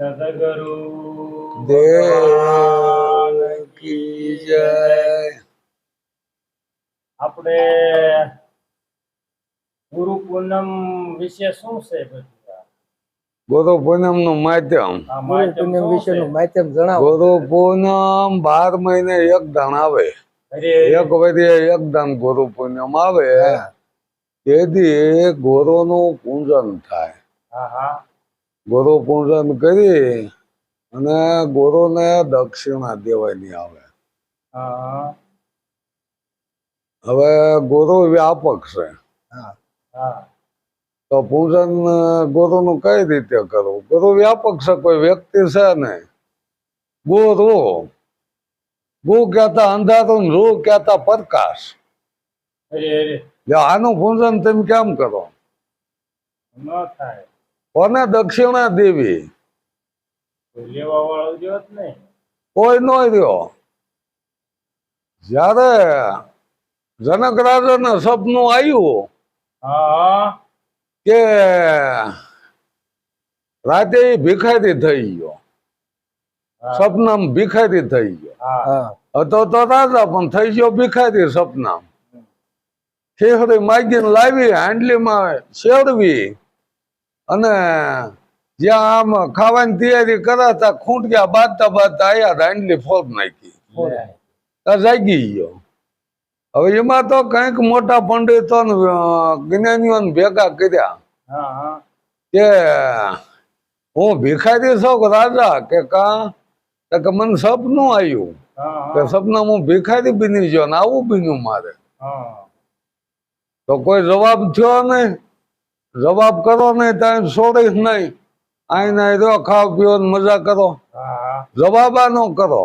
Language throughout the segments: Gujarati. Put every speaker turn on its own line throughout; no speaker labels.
સદગુરુ.
દેવ કી જય.
આપણે ગુરુ પૂનમ વિશે શું છે બધું?
ગુરુ પૂનમનું માધ્યમ
પૂનમ
શું
વિશેનું માધ્યમ જણાવો.
ગુરુ પૂનમ બાર મહિને એક આવે. એક વધી એક દાન ગુરુ પૂનમ આવે. તેથી ગુરુ નું પૂજન થાય.
હા હા.
ગુરુ પૂજન કરી અને ગુરુને દક્ષિણા દેવાની આવે. હવે ગોરો વ્યાપક છે. તો પૂજન ગુરુ નું કઈ રીતે કરવું? ગોરો વ્યાપક છે કોઈ વ્યક્તિ છે ને ગોરો ગુ કહેતા અંધારું રો કેતા કહેતા પ્રકાશ. આનું પૂજન તમે કેમ કરો?
ન થાય.
કોને દક્ષિણા દેવી?
કોઈ
નો રહ્યો જયારે જનક રાજાને સપનું આવ્યું કે રાતે ભિખારી થઈ ગયો. સપનામાં ભિખારી થઈ ગયો. હતો તો રાજા પણ થઈ ગયો ભિખારી સપના માગી માગીને લાવી હાંડલીમાં શેરવી. અને જ્યાં આમ ખાવાની તૈયારી કરાતા ખૂંટ્યા બાંધતા બાંધતા આયા હાંડલી ફોર નાખી. જાગી ગયો. હવે એમાં તો કંઈક મોટા પંડિતો ને ભેગા કર્યા કે હું ભિખારી છું રાજા કે કા? કે મને સપનું આવ્યું કે સપના હું ભિખારી બની ગયો ને આવું બન્યું મારે. તો કોઈ જવાબ થયો નહીં. જવાબ કરો ને ત્યાં છોડીશ નહીં. આઈને રહ્યો ખાવ પીવો ને મજા કરો. જવાબ આનો કરો.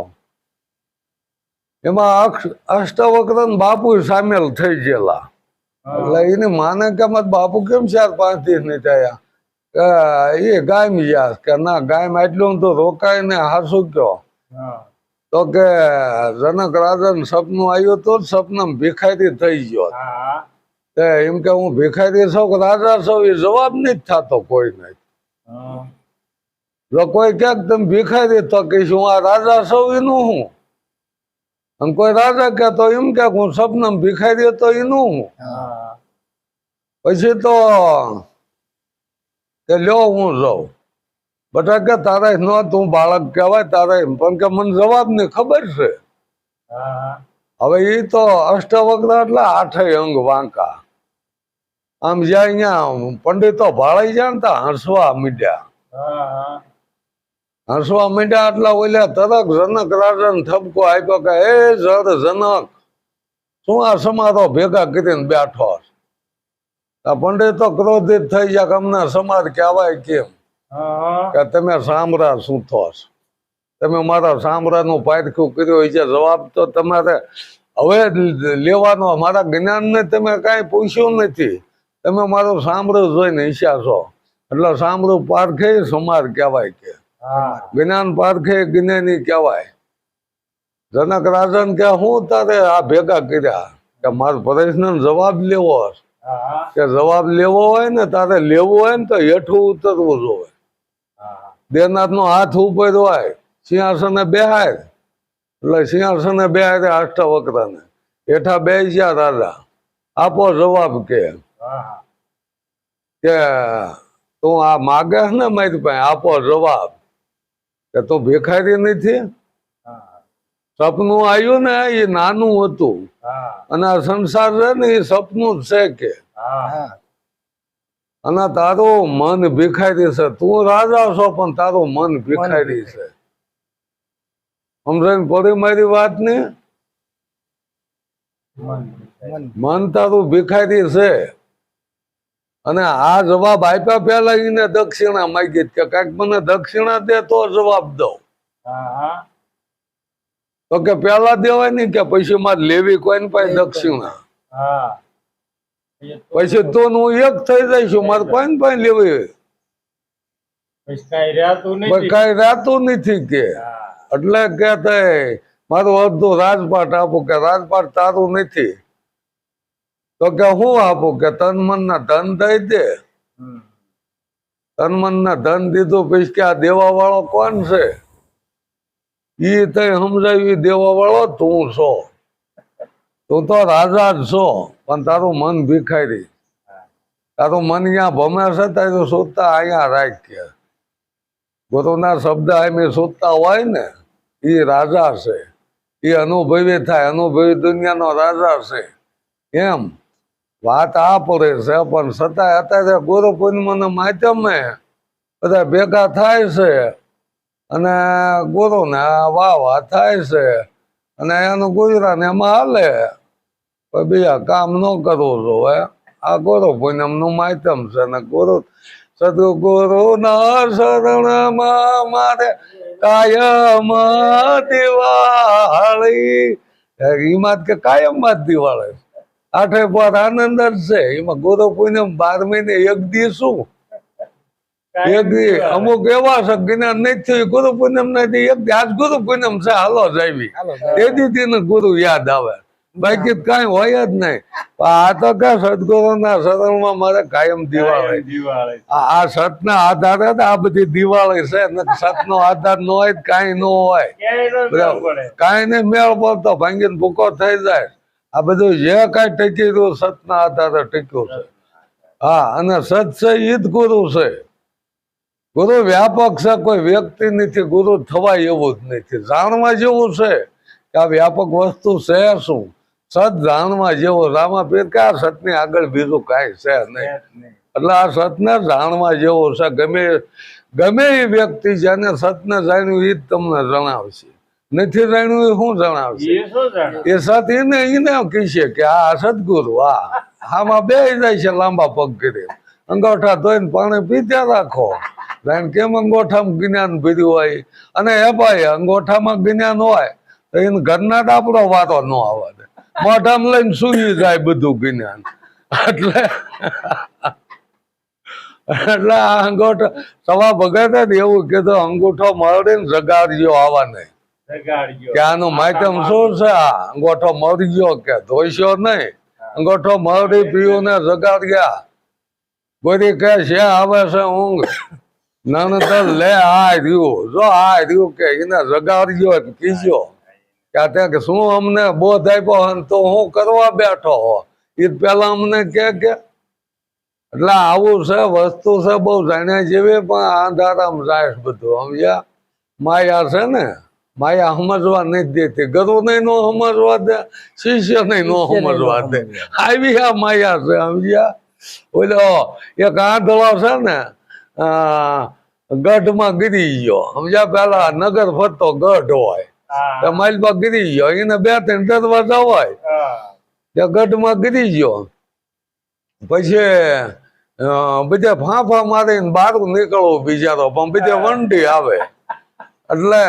એમાં અષ્ટવક્ર બાપુ સામેલ થઈ ગયેલા. એટલે એને માને કેમ બાપુ કેમ ચાર પાંચ દિવસ નહીં થયા? એ ગાયમ ગયા કે ના ગાયમ એટલું તો રોકાય ને હાસુ કયો? તો કે જનક રાજન સપનું આવ્યું તો જ સપનામાં ભિખારી થઈ ગયો. એમ કે હું ભિખારી છું કે રાજા છું એ જવાબ નહીં થતો કોઈ
હા.
જો કોઈ ક્યાંક તમે ભિખારી તો કહીશ હું આ રાજા છું એનું હું? અને કોઈ રાજા કે તો એમ કે હું સપનમ ભિખારી તો એનું હું? પછી તો કે લ્યો હું જાઉં. બટા કે તારે ન તું બાળક કહેવાય તારે પણ કે મને જવાબની ખબર છે.
હા.
હવે એ તો અષ્ટવક્ર એટલે આઠેય અંગ વાંકા. આમ જ્યાં અહીંયા પંડિતો ભાળાઈ જાય ને ત્યાં હસવા મીડ્યા હસવા મીડ્યા એટલા ઓલ્યા તરત જનક રાજાને ઠપકો આપ્યો કે એ જર જનક શું આ સમારોહ ભેગા કરીને બેઠો આ પંડિતો ક્રોધિત થઈ ગયા કે અમને સમાજ કહેવાય કેમ? કે તમે સામરા શું છો. તમે મારા સાંભળાનું પારખું કર્યું હોય છે જવાબ તો તમારે હવે લેવાનો મારા જ્ઞાનને તમે કાંઈ પૂછ્યું નથી. તમે મારો સાંભળો જોઈને ઈચ્છા છો. એટલે સાંભળું પારખે સમાજ કહેવાય કે. જ્ઞાન પારખે જ્ઞાની કહેવાય. જનક રાજન કે હું તારે આ ભેગા કર્યા? કે મારો પ્રશ્ન જવાબ લેવો કે જવાબ લેવો હોય ને તારે લેવો હોય ને તો હેઠું ઉતરવું જોવે દેવનાથ નો હાથ ઉપર હોય સિંહાસને બેહાય. એટલે સિંહાસને બેહાય અષ્ટવક્રને હેઠા બે ગયા રાજા. આપો જવાબ કે. કે તું આ માગે ને મારી પાસે આપો જવાબ. કે તું ભિખારી નથી? સપનું આવ્યું ને એ નાનું હતું. અને આ સંસાર છે ને એ સપનું જ છે કે. અને તારું મન ભિખારી છે. તું રાજા છો પણ તારું મન ભિખારી છે. સમજાય પડી મારી વાત ને
મન
તારું ભિખારી છે. અને આ જવાબ આપ્યા પેલા એને દક્ષિણા માગી કે કાંઈક મને દક્ષિણા દે તો જવાબ દઉં. તો કે પેલા દેવાય નહીં કે પછી મારે લેવી કોઈ પાસે દક્ષિણા. પછી તો હું એક થઈ જઈશું મારે કોઈ પાસે લેવી
પછી કાંઈ રહેતું નથી.
કે. એટલે કે મારું અડધું રાજપાટ આપું કે રાજપાટ તારું નથી. તો કે હું આપું કે તન મન ના ધન દઈ દે. તન મન ના ધન દીધું પછી કે આ દેવા વાળો કોણ છે? ઈ તઈ સમજાવી દેવા વાળો તું છો. તું તો રાજા જ છો પણ તારું મન ભીખાયરી તારું મન અહીંયા ભમે છે? તો શોધતા અહીંયા રાખ ગુરુના શબ્દ આમે શોધતા હોય ને એ રાજા છે. એ અનુભવી થાય અનુભવી દુનિયાનો રાજા છે. એમ. વાત આ પડે છે, પણ છતાંય અત્યારે ગુરુ પૂર્ણિમાના માધ્યમે બધા ભેગા થાય છે. અને ગુરુને વાહ થાય છે. અને એનું ગુજરાન એમાં હાલે. બીજા કામ ન કરવું જોવે. આ ગુરુ પૂનમનું માધ્યમ છે ને ગુરુ સદગુરુ ના શરણમાં મારે કાયમ દિવાળી. એમાં કે કાયમમાં દિવાળી આઠે પાર આનંદ જ છે. એમાં ગુરુ પૂનમ બાર મહિને એક દી શું? એક દી. અમુક એવા છે જ્ઞાન નહીં થયું. ગુરુ પૂનમ નથી એક દી. આજ ગુરુ પૂનમ છે હાલો જાવી તે દી ને ગુરુ યાદ આવે. બાકી કઈ હોય જ નહીં. આ તો કે સદગુરુ ના શરણમાં મારે કાયમ દિવાળી. આ સત ના આધારે આ બધી દિવાળી છે. સત નો આધાર ન હોય કઈ ન હોય.
કઈ ન જવું પડે.
કાંઈ ને મેળ પડતો ભાંગીને ભૂકો થઈ જાય. આ બધું જે કાંઈ ટકી રહ્યું સતના આધારે ટક્યું છે. હા અને સત છે ઈ જ ગુરુ છે. ગુરુ વ્યાપક છે કોઈ વ્યક્તિ નથી ગુરુ થવાય એવું જ નથી. જાણવા જેવું છે કે આ વ્યાપક વસ્તુ છે શું? સત જાણવા જેવો રામાપીર કે આ સતની આગળ બીજું કાંઈ છે નહીં. એટલે આ સતને જાણવા જેવો છે. ગમે ગમે એ વ્યક્તિ જેને સતને જાણ્યું એ જ તમને જણાવશે. નથી જાણ્યું એ શું જણાવશે?
એ
સત એને એને કહેશે કે આ સદગુરુ આ આમાં બે જાય છે લાંબા પગ કરી. અંગોઠા ધોઈને પાણી પીત્યા રાખો. જાણે કેમ અંગોઠામાં જ્ઞાન પીધું હોય? અને એ ભાઈ અંગોઠામાં જ્ઞાન હોય તો એને ઘરના ડાપડો વાતો ન આવે દે મોઢામાં લઈને સુઈ જાય બધું જ્ઞાન. એટલે એટલે આ અંગોઠો સવા ભગતે એવું કીધું અંગૂઠો મળીને જગાડજો આવા નહીં. કે આનું માધ્યમ શું છે? આ અંગોઠો મરી ગયો કે ધોઈશો નહીં? અંગોઠો મરી પીયું ને જગાડ્યા ગોરી કે છે આવે છે ઊંઘ? નાનતર લે આ રહ્યું. જો આ રહ્યું કે એને જગાડજો ને કીજો કે શું અમને બોધ આપ્યો તો હું કરવા બેઠો હો? એ પેલા અમને કે કે. એટલે આવું છે વસ્તુ છે બહુ જાણ્યા જેવી પણ આંધારામ જાય બધું સમજ્યા? માયા છે ને? માયા સમજવા નથી દેતી. ગરુ નહીં નો સમજવા દે શિષ્ય નહીં નો સમજવા દે. આવી આ માયા છે સમજ્યા? ઓલો એક આંધળો છે ને ગઢમાં ગીરી ગયો. સમજ્યા? પેલા નગર ફરતો ગઢ હોય. તે ગીરી ગયો. એને બે ત્રણ દરવાજા હોય.
હા.
તે ગઢમાં ગીરી ગયો. પછી બધે ફાંફા મારીને બારું નીકળવું બિચારો પણ બધે વંડી આવે. એટલે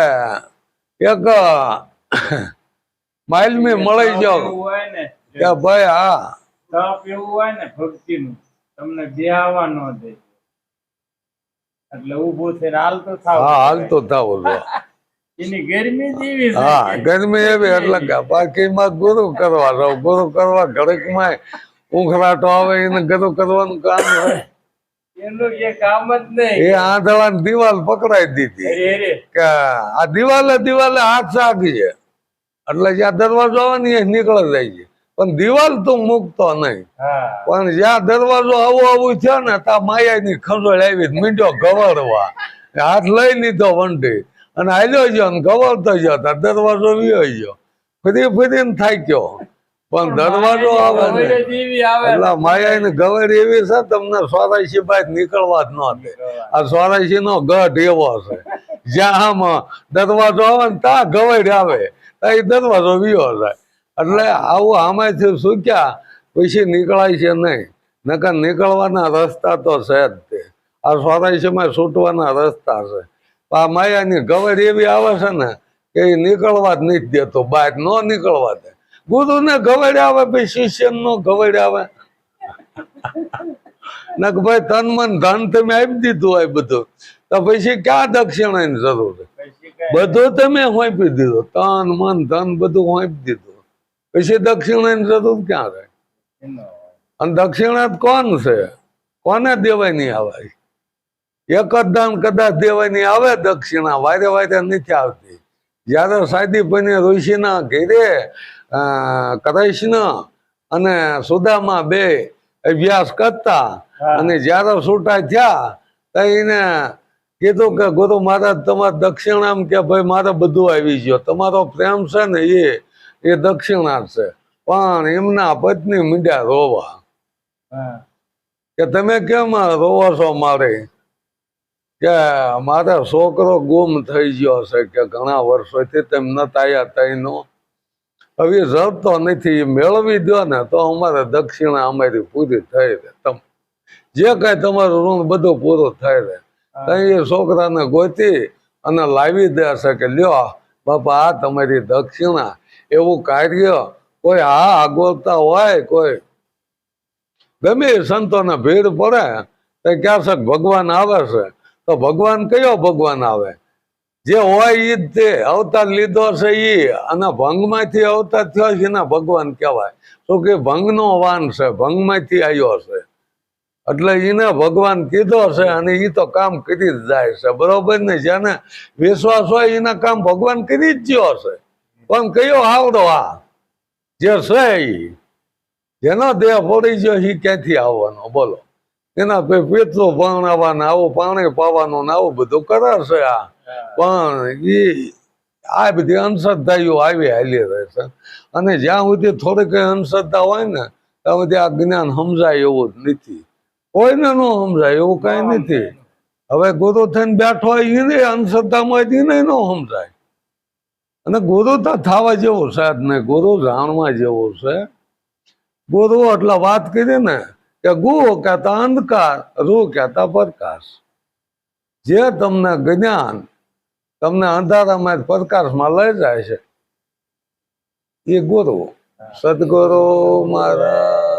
એક માઇલમી મળી જાવ
ને
કે ભાઈ હા.
તપ એવું હોય ને ભક્તિનું તમને બેહવા ન દે. એટલે ઊભું થઈને હાલતું થાવ.
હા હાલતો થાવ
એની ગરમી જ છે.
હા ગરમી એવી એટલે બાકી બાકીમાં ગુરુ કરવા રહો ગુરુ કરવા ઘડીકમાં ઉખરાટો આવે એને ગુરુ કરવાનું કામ હોય.
એનું જે કામ જ નહીં.
એ આંધળાને દિવાલ પકડાઈ દીધી.
અરે અરે.
કે આ દિવાલે દિવાલે હાથ સાગી છે. એટલે જ્યાં દરવાજો આવે ને એ નીકળી જાય છે. પણ દિવાલ તો મૂકતો નહીં. પણ જ્યાં દરવાજો આવું આવું થયો ને ત્યાં માયા ની ખંડોળ આવી મીંડો ગવડવા હાથ લઈ લીધો વંટી અને હાલ્યો ગયો ને ગવડતો ગયો ત્યાં દરવાજો વિયો ગયો. ફરી ફરીને થાક્યો. પણ દરવાજો આવે ને એટલે માયાની ગવડ એવી છે તમને સોરાશી બાદ નીકળવા જ ન દે. આ સોરાશી નો ગઢ એવો છે. જ્યાં આમ દરવાજો આવે ને ત્યાં ગવડ આવે. ત્યાં દરવાજો વિયો થાય એટલે આવું આમાંથી સૂક્યા પછી નીકળાય છે નહીં. નકર નીકળવાના રસ્તા તો છે જ તે. આ સોરાશીમાં છૂટવાના રસ્તા છે. આ આ માયાની ગવડ એવી આવે છે ને કે એ નીકળવા જ નથી દેતો. બહાર ન નીકળવા દે. ગુરુને ગવડ આવે પછી શિષ્ય નો ગવડ નક ભાઈ, તન મન ધન તમે આપી દીધું હોય બધું. તો પછી ક્યાં દક્ષિણાની જરૂર? બધું તમે હોંપી દીધું. તન મન ધન બધું હોંપી દીધું. પછી દક્ષિણાની જરૂર ક્યાં રહે? અને દક્ષિણા કોણ છે? કોને દેવાય નહીં આવે એક જ દાન કદાચ દેવાની આવે દક્ષિણા. વારે વારે નથી આવતી. જ્યારે સાદી બની ઋષિના ઘેરે કૃષ્ણ અને સુદામા બે અભ્યાસ કરતા અને જયારે છૂટા થયા તો એને કીધું કે ગુરુ મહારાજ તમારે દક્ષિણામ કે ભાઈ મારે બધું આવી ગયો. તમારો પ્રેમ છે ને એ એ દક્ષિણા છે. પણ એમના પત્ની મીંડ્યા રોવા. કે તમે કેમ રોવો છો મારે? કે મારે છોકરો ગુમ થઈ ગયો છે કે ઘણા વર્ષોથી તેમ નતા આવ્યા તઈનો હવે જડતો નથી મેળવી દો ને તો અમારે દક્ષિણા અમારી પૂરી થઈ રહે તમે જે કઈ તમારું ઋણ બધું પૂરું થઈ રહે. એ છોકરાને ગોતી અને લાવી દે છે કે લ્યો બાપા આ તમારી દક્ષિણા. એવું કાર્ય કોઈ હા આગોતતા હોય કોઈ ગમે સંતોને ભીડ પડે તો ક્યાં ભગવાન આવે છે? તો ભગવાન કયો ભગવાન આવે? જે હોય ઈ જ તે અવતાર લીધો છે ઈ. અને ભંગમાંથી અવતાર થયો છે એના ભગવાન કહેવાય. તો કે ભંગનો વાન છે, ભંગમાંથી આવ્યો છે. એટલે એને ભગવાન કીધો છે અને એ તો કામ કરી જાય છે. બરોબર ને? જેને વિશ્વાસ હોય એના કામ ભગવાન કરી જ ગયો છે. પણ કયો આવડો આ? જે છે એ જેનો દેહ પડી ગયો એ ક્યાંથી આવવાનો? બોલો. એના પે પિતૃ ભણાવવાના આવું, પાણી પાવાનું ને આવું બધું કરે છે આ. પણ એ આ બધી અંધશ્રદ્ધાઓ આવી હાલી રહે છે. અને જ્યાં સુધી થોડીક અંધશ્રદ્ધા હોય ને ત્યાં સુધી આ જ્ઞાન સમજાય એવું જ નથી. કોઈને ન સમજાય એવું કઈ નથી. હવે ગુરુ થઈને બેઠો હોય એને અંધશ્રદ્ધામાં એને ન સમજાય. અને ગુરુ તો થવા જેવો છે જ નહીં ગુરુ જાણવા જેવો છે. ગુરુ એટલે વાત કરી ને કે ગુ કહેતા અંધકાર રૂ કહેતા પ્રકાશ. જે તમને જ્ઞાન તમને અંધારામાં પ્રકાશમાં લઈ જાય છે. એ ગુરુ સદગુરુ મહારાજ.